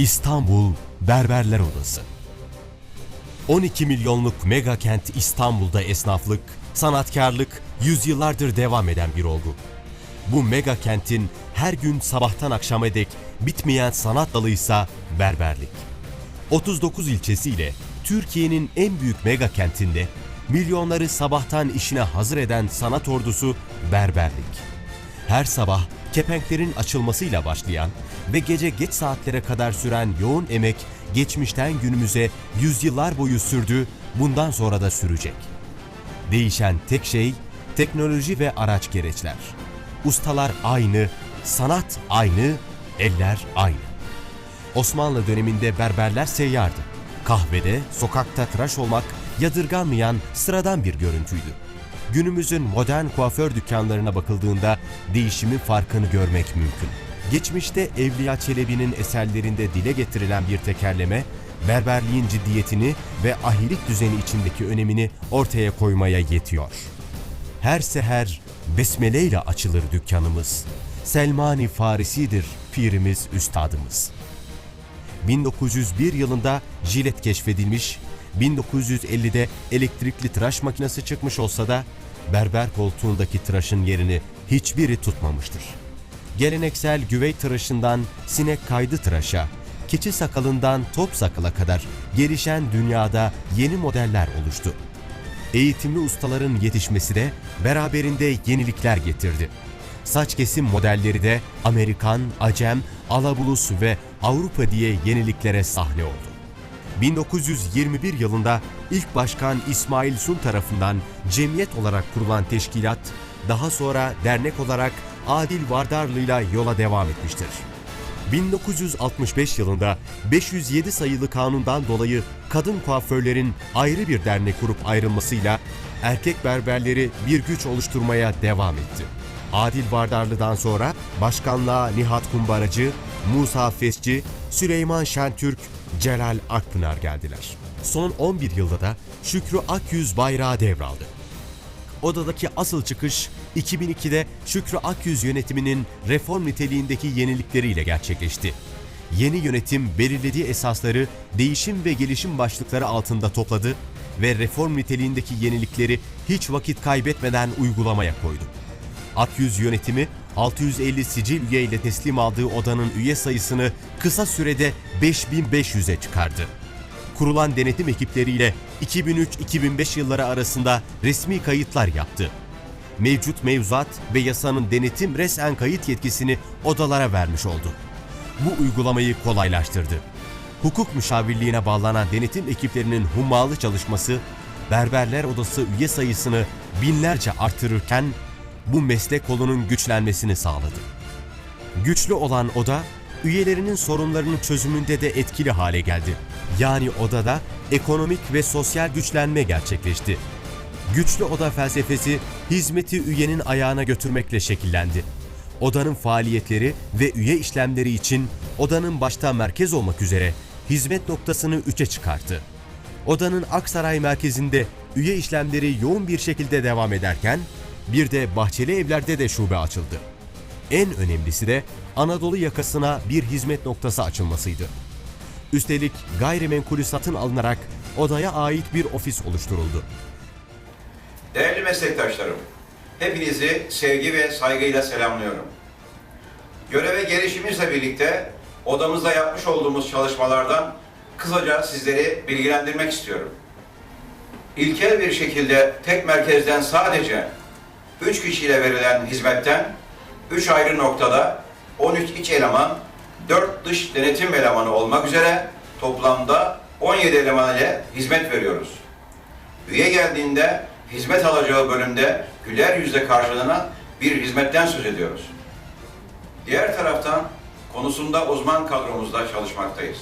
İstanbul Berberler Odası 12 milyonluk mega kent İstanbul'da esnaflık, sanatkarlık yüzyıllardır devam eden bir olgu. Bu mega kentin her gün sabahtan akşama dek bitmeyen sanat dalıysa berberlik. 39 ilçesiyle Türkiye'nin en büyük mega kentinde milyonları sabahtan işine hazır eden sanat ordusu berberlik. Her sabah kepenklerin açılmasıyla başlayan ve gece geç saatlere kadar süren yoğun emek geçmişten günümüze yüzyıllar boyu sürdü, bundan sonra da sürecek. Değişen tek şey teknoloji ve araç gereçler. Ustalar aynı, sanat aynı, eller aynı. Osmanlı döneminde berberler seyyardı. Kahvede, sokakta tıraş olmak yadırganmayan sıradan bir görüntüydü. Günümüzün modern kuaför dükkanlarına bakıldığında değişimin farkını görmek mümkün. Geçmişte Evliya Çelebi'nin eserlerinde dile getirilen bir tekerleme, berberliğin ciddiyetini ve ahilik düzeni içindeki önemini ortaya koymaya yetiyor. Her seher besmele ile açılır dükkanımız. Selmani Farisi'dir pirimiz, üstadımız. 1901 yılında jilet keşfedilmiş, 1950'de elektrikli tıraş makinesi çıkmış olsa da berber koltuğundaki tıraşın yerini hiçbiri tutmamıştır. Geleneksel güvey tıraşından sinek kaydı tıraşa, keçi sakalından top sakala kadar gelişen dünyada yeni modeller oluştu. Eğitimli ustaların yetişmesi de beraberinde yenilikler getirdi. Saç kesim modelleri de Amerikan, Acem, Alabulus ve Avrupa diye yeniliklere sahne oldu. 1921 yılında ilk başkan İsmail Sun tarafından cemiyet olarak kurulan teşkilat, daha sonra dernek olarak Adil Vardarlı'yla yola devam etmiştir. 1965 yılında 507 sayılı kanundan dolayı kadın kuaförlerin ayrı bir dernek kurup ayrılmasıyla erkek berberleri bir güç oluşturmaya devam etti. Adil Vardarlı'dan sonra başkanlığa Nihat Kumbaracı, Musa Fesci, Süleyman Şentürk, Celal Akpınar geldiler. Son 11 yılda da Şükrü Akyüz bayrağı devraldı. Odadaki asıl çıkış 2002'de Şükrü Akyüz yönetiminin reform niteliğindeki yenilikleriyle gerçekleşti. Yeni yönetim belirlediği esasları değişim ve gelişim başlıkları altında topladı ve reform niteliğindeki yenilikleri hiç vakit kaybetmeden uygulamaya koydu. Akyüz yönetimi 650 sicil üye ile teslim aldığı odanın üye sayısını kısa sürede 5500'e çıkardı kurulan denetim ekipleriyle 2003-2005 yılları arasında resmi kayıtlar yaptı. Mevcut mevzuat ve yasanın denetim resen kayıt yetkisini odalara vermiş oldu. Bu uygulamayı kolaylaştırdı. Hukuk müşavirliğine bağlanan denetim ekiplerinin hummalı çalışması, berberler odası üye sayısını binlerce artırırken bu meslek kolunun güçlenmesini sağladı. Güçlü olan oda, üyelerinin sorunlarının çözümünde de etkili hale geldi. Yani odada ekonomik ve sosyal güçlenme gerçekleşti. Güçlü oda felsefesi hizmeti üyenin ayağına götürmekle şekillendi. Odanın faaliyetleri ve üye işlemleri için odanın başta merkez olmak üzere hizmet noktasını üçe çıkarttı. Odanın Aksaray merkezinde üye işlemleri yoğun bir şekilde devam ederken bir de Bahçeli Evler'de de şube açıldı. En önemlisi de Anadolu yakasına bir hizmet noktası açılmasıydı. Üstelik gayrimenkulü satın alınarak odaya ait bir ofis oluşturuldu. Değerli meslektaşlarım, hepinizi sevgi ve saygıyla selamlıyorum. Göreve gelişimizle birlikte odamızda yapmış olduğumuz çalışmalardan kısaca sizleri bilgilendirmek istiyorum. İlkel bir şekilde tek merkezden sadece 3 kişiyle verilen hizmetten 3 ayrı noktada 13 iç eleman, 4 dış denetim elemanı olmak üzere toplamda 17 eleman ile hizmet veriyoruz. Üye geldiğinde hizmet alacağı bölümde güler yüzle karşılanan bir hizmetten söz ediyoruz. Diğer taraftan konusunda uzman kadromuzda çalışmaktayız.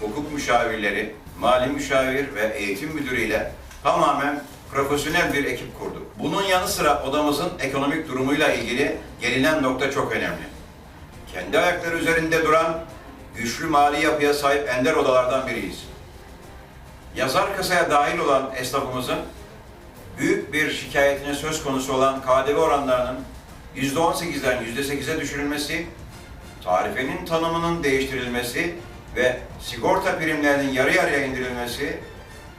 Hukuk müşavirleri, mali müşavir ve eğitim müdürü ile tamamen profesyonel bir ekip kurduk. Bunun yanı sıra odamızın ekonomik durumuyla ilgili gelinen nokta çok önemli. Kendi ayakları üzerinde duran, güçlü mali yapıya sahip ender odalardan biriyiz. Yazar kasaya dahil olan esnafımızın büyük bir şikayetine söz konusu olan KDV oranlarının %18'den %8'e düşürülmesi, tarifenin tanımının değiştirilmesi ve sigorta primlerinin yarı yarıya indirilmesi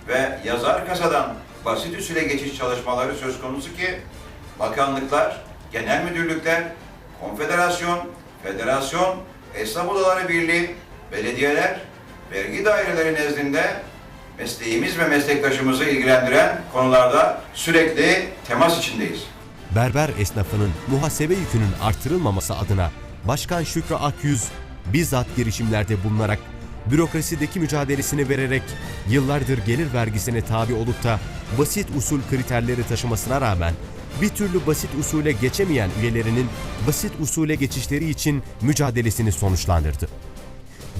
ve yazar kasadan basit üsüle geçiş çalışmaları söz konusu ki bakanlıklar, genel müdürlükler, konfederasyon, federasyon, esnaf odaları birliği, belediyeler, vergi daireleri nezdinde mesleğimiz ve meslektaşımızı ilgilendiren konularda sürekli temas içindeyiz. Berber esnafının muhasebe yükünün artırılmaması adına Başkan Şükrü Akyüz bizzat girişimlerde bulunarak bürokrasideki mücadelesini vererek yıllardır gelir vergisine tabi olup da basit usul kriterleri taşımasına rağmen bir türlü basit usule geçemeyen üyelerinin basit usule geçişleri için mücadelesini sonuçlandırdı.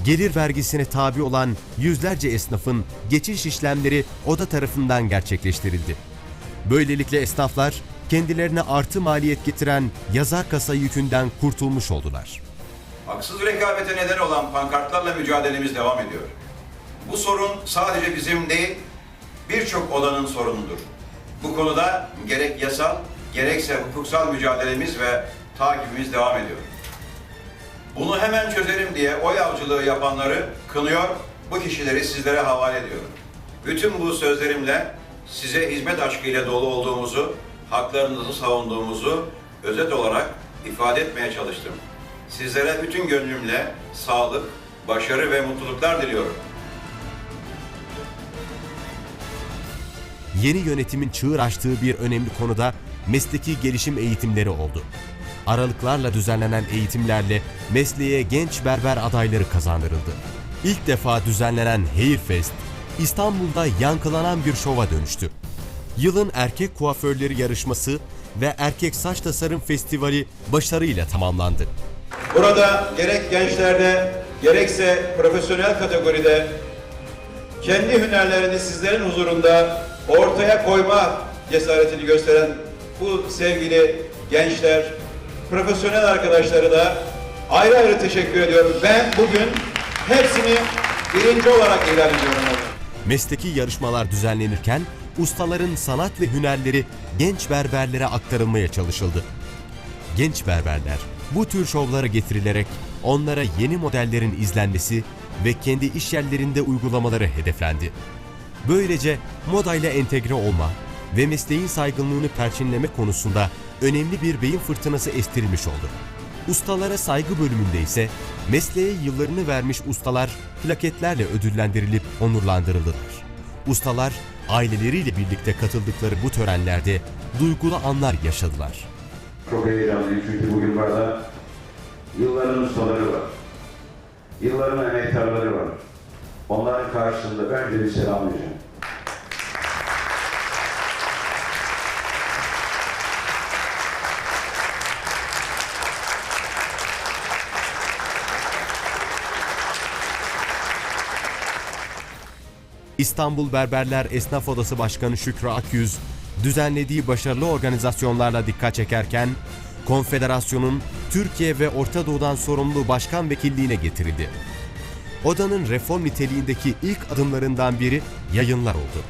Gelir vergisine tabi olan yüzlerce esnafın geçiş işlemleri oda tarafından gerçekleştirildi. Böylelikle esnaflar kendilerine artı maliyet getiren yazar kasa yükünden kurtulmuş oldular. Haksız rekabete neden olan pankartlarla mücadelemiz devam ediyor. Bu sorun sadece bizim değil, birçok odanın sorunudur. Bu konuda gerek yasal, gerekse hukuksal mücadelemiz ve takibimiz devam ediyor. Bunu hemen çözelim diye oy avcılığı yapanları kınıyor, bu kişileri sizlere havale ediyorum. Bütün bu sözlerimle size hizmet aşkıyla dolu olduğumuzu, haklarınızı savunduğumuzu özet olarak ifade etmeye çalıştım. Sizlere bütün gönlümle sağlık, başarı ve mutluluklar diliyorum. Yeni yönetimin çığır açtığı bir önemli konuda mesleki gelişim eğitimleri oldu. Aralıklarla düzenlenen eğitimlerle mesleğe genç berber adayları kazandırıldı. İlk defa düzenlenen Hairfest, İstanbul'da yankılanan bir şova dönüştü. Yılın erkek kuaförleri yarışması ve erkek saç tasarım festivali başarıyla tamamlandı. Burada gerek gençlerde gerekse profesyonel kategoride kendi hünerlerini sizlerin huzurunda ortaya koyma cesaretini gösteren bu sevgili gençler, profesyonel arkadaşları da ayrı ayrı teşekkür ediyorum. Ben bugün hepsini birinci olarak ilan ediyorum. Mesleki yarışmalar düzenlenirken ustaların sanat ve hünerleri genç berberlere aktarılmaya çalışıldı. Genç berberler bu tür şovlara getirilerek onlara yeni modellerin izlenmesi ve kendi iş yerlerinde uygulamaları hedeflendi. Böylece modayla entegre olma ve mesleğin saygınlığını perçinleme konusunda önemli bir beyin fırtınası estirilmiş oldu. Ustalara saygı bölümünde ise mesleğe yıllarını vermiş ustalar plaketlerle ödüllendirilip onurlandırıldılar. Ustalar aileleriyle birlikte katıldıkları bu törenlerde duygulu anlar yaşadılar. Çok heyecanlıyım çünkü bugün burada yılların ustaları var. Yılların emektarları var. Onların karşısında önce bir selamlayacağım. İstanbul Berberler Esnaf Odası Başkanı Şükrü Akyüz, düzenlediği başarılı organizasyonlarla dikkat çekerken, konfederasyonun Türkiye ve Orta Doğu'dan sorumlu başkan vekilliğine getirildi. Odanın reform niteliğindeki ilk adımlarından biri yayınlar oldu.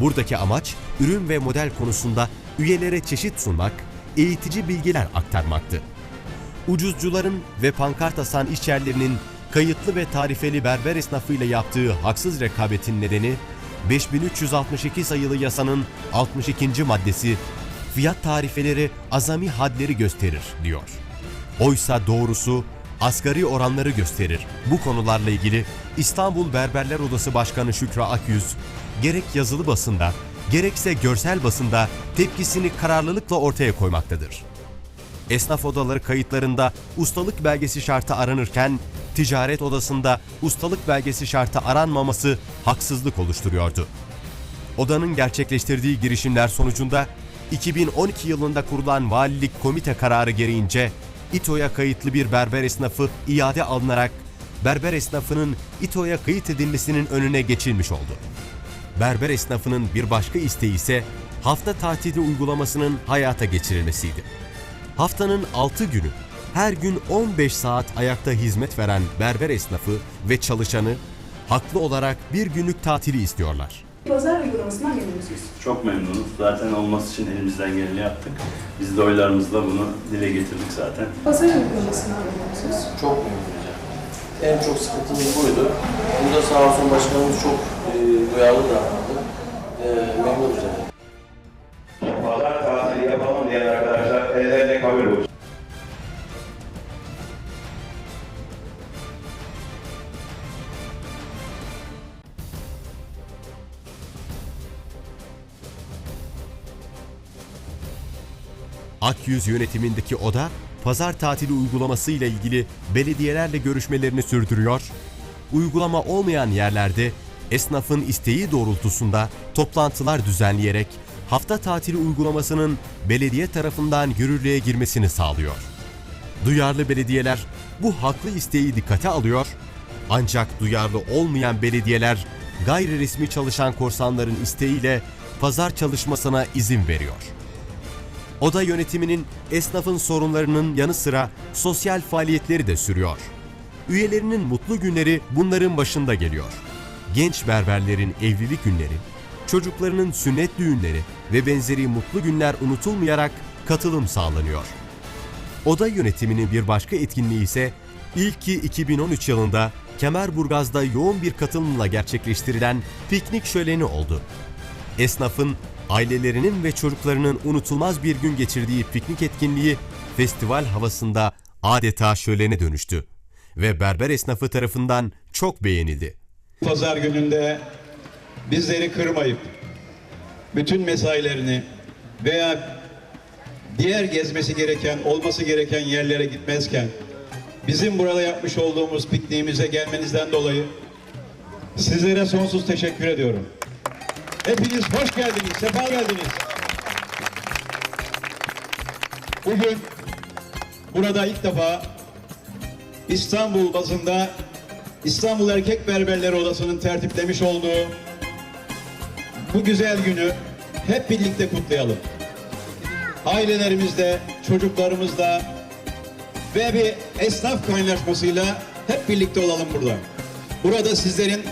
Buradaki amaç ürün ve model konusunda üyelere çeşit sunmak, eğitici bilgiler aktarmaktı. Ucuzcuların ve pankart asan işyerlerinin kayıtlı ve tarifeli berber esnafıyla yaptığı haksız rekabetin nedeni 5362 sayılı yasanın 62. maddesi fiyat tarifeleri azami hadleri gösterir diyor. Oysa doğrusu asgari oranları gösterir. Bu konularla ilgili İstanbul Berberler Odası Başkanı Şükrü Akyüz gerek yazılı basında gerekse görsel basında tepkisini kararlılıkla ortaya koymaktadır. Esnaf odaları kayıtlarında ustalık belgesi şartı aranırken ticaret odasında ustalık belgesi şartı aranmaması haksızlık oluşturuyordu. Odanın gerçekleştirdiği girişimler sonucunda 2012 yılında kurulan valilik komite kararı gereğince İTO'ya kayıtlı bir berber esnafı iade alınarak berber esnafının İTO'ya kayıt edilmesinin önüne geçilmiş oldu. Berber esnafının bir başka isteği ise hafta tatili uygulamasının hayata geçirilmesiydi. Haftanın 6 günü her gün 15 saat ayakta hizmet veren berber esnafı ve çalışanı haklı olarak bir günlük tatili istiyorlar. Pazar uygulamasından memnun musunuz? Çok memnunuz. Zaten olması için elimizden geleni yaptık. Biz de oylarımızla bunu dile getirdik zaten. Pazar uygulamasından memnun musunuz? Çok memnun hocam. En çok sıkıntımız buydu. Burada sağ olsun başkanımız çok e, duyarlı davrandı. E, memnunuz yani. Pazar tatili yapalım diyen arkadaşlar ellerine kabul olsun. Akyüz yönetimindeki oda, pazar tatili uygulaması ile ilgili belediyelerle görüşmelerini sürdürüyor. Uygulama olmayan yerlerde esnafın isteği doğrultusunda toplantılar düzenleyerek hafta tatili uygulamasının belediye tarafından yürürlüğe girmesini sağlıyor. Duyarlı belediyeler bu haklı isteği dikkate alıyor. Ancak duyarlı olmayan belediyeler gayri resmi çalışan korsanların isteğiyle pazar çalışmasına izin veriyor. Oda yönetiminin esnafın sorunlarının yanı sıra sosyal faaliyetleri de sürüyor. Üyelerinin mutlu günleri bunların başında geliyor. Genç berberlerin evlilik günleri, çocuklarının sünnet düğünleri ve benzeri mutlu günler unutulmayarak katılım sağlanıyor. Oda yönetiminin bir başka etkinliği ise ilki 2013 yılında Kemerburgaz'da yoğun bir katılımla gerçekleştirilen piknik şöleni oldu. Esnafın, ailelerinin ve çocuklarının unutulmaz bir gün geçirdiği piknik etkinliği festival havasında adeta şölene dönüştü ve berber esnafı tarafından çok beğenildi. Pazar gününde bizleri kırmayıp bütün mesailerini veya diğer gezmesi gereken, olması gereken yerlere gitmezken bizim burada yapmış olduğumuz pikniğimize gelmenizden dolayı sizlere sonsuz teşekkür ediyorum. Hepiniz hoş geldiniz, sefa geldiniz. Bugün burada ilk defa İstanbul bazında İstanbul Erkek Berberleri Odası'nın tertiplemiş olduğu bu güzel günü hep birlikte kutlayalım. Ailelerimizle, çocuklarımızla ve bir esnaf kaynaşmasıyla hep birlikte olalım burada. Burada sizlerin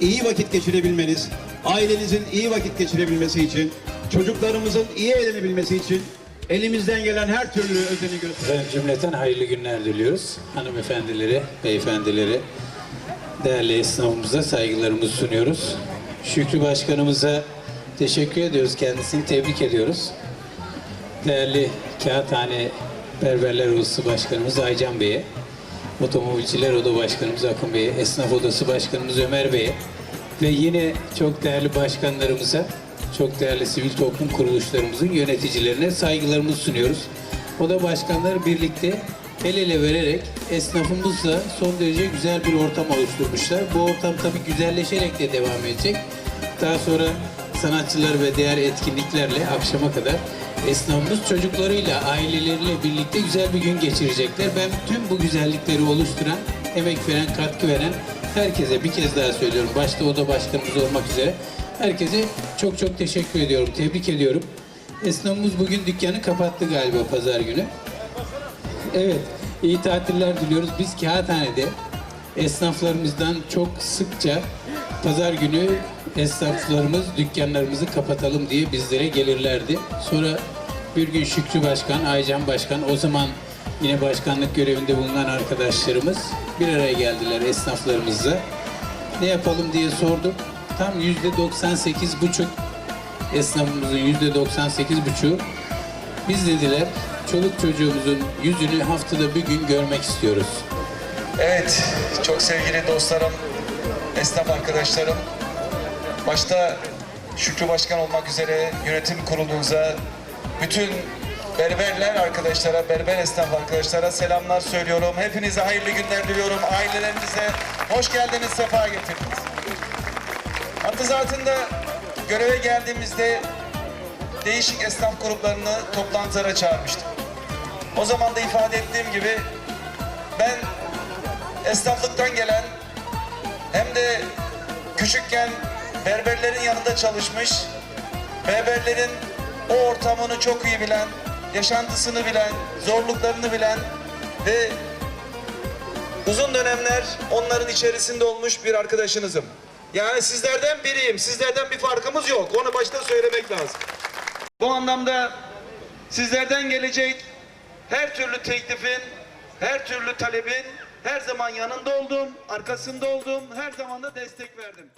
iyi vakit geçirebilmeniz, ailenizin iyi vakit geçirebilmesi için, çocuklarımızın iyi eğlenebilmesi için elimizden gelen her türlü özeni. Ben cümleten hayırlı günler diliyoruz. Hanımefendilere, beyefendilere, değerli esnafımıza saygılarımızı sunuyoruz. Şükrü Başkanımıza teşekkür ediyoruz. Kendisini tebrik ediyoruz. Değerli Kağıthane Berberler Odası Başkanımız Aycan Bey'e, Otomobilciler Oda Başkanımız Akın Bey'e, Esnaf Odası Başkanımız Ömer Bey'e ve yine çok değerli başkanlarımıza, çok değerli sivil toplum kuruluşlarımızın yöneticilerine saygılarımızı sunuyoruz. Oda başkanları birlikte el ele vererek esnafımızla son derece güzel bir ortam oluşturmuşlar. Bu ortam tabii güzelleşerek de devam edecek. Daha sonra sanatçılar ve diğer etkinliklerle akşama kadar esnafımız çocuklarıyla, aileleriyle birlikte güzel bir gün geçirecekler. Ben tüm bu güzellikleri oluşturan, emek veren, katkı veren herkese bir kez daha söylüyorum. Başta oda başkanımız olmak üzere herkese çok çok teşekkür ediyorum, tebrik ediyorum. Esnafımız bugün dükkanı kapattı galiba pazar günü. Evet, iyi tatiller diliyoruz. Biz Kağıthane'de esnaflarımızdan çok sıkça pazar günü esnaflarımız dükkanlarımızı kapatalım diye bizlere gelirlerdi. Sonra bir gün Şükrü Başkan, Aycan Başkan, o zaman yine başkanlık görevinde bulunan arkadaşlarımız bir araya geldiler esnaflarımızla. Ne yapalım diye sorduk. Tam yüzde 98 buçuk esnafımızın yüzde 98 buçuğu biz dediler çoluk çocuğumuzun yüzünü haftada bir gün görmek istiyoruz. Evet, çok sevgili dostlarım, esnaf arkadaşlarım. Başta Şükrü Başkan olmak üzere yönetim kurulunuza, bütün berberler arkadaşlara, berber esnaf arkadaşlara selamlar söylüyorum. Hepinize hayırlı günler diliyorum. Ailelerinize hoş geldiniz, sefa getirdiniz. Hatta zatında göreve geldiğimizde değişik esnaf gruplarını toplantılara çağırmıştım. O zaman da ifade ettiğim gibi ben esnaflıktan gelen hem de küçükken berberlerin yanında çalışmış, berberlerin o ortamını çok iyi bilen, yaşantısını bilen, zorluklarını bilen ve uzun dönemler onların içerisinde olmuş bir arkadaşınızım. Yani sizlerden biriyim, sizlerden bir farkımız yok. Onu başta söylemek lazım. Bu anlamda sizlerden gelecek her türlü teklifin, her türlü talebin Her zaman yanında oldum, arkasında oldum, her zaman da destek verdim.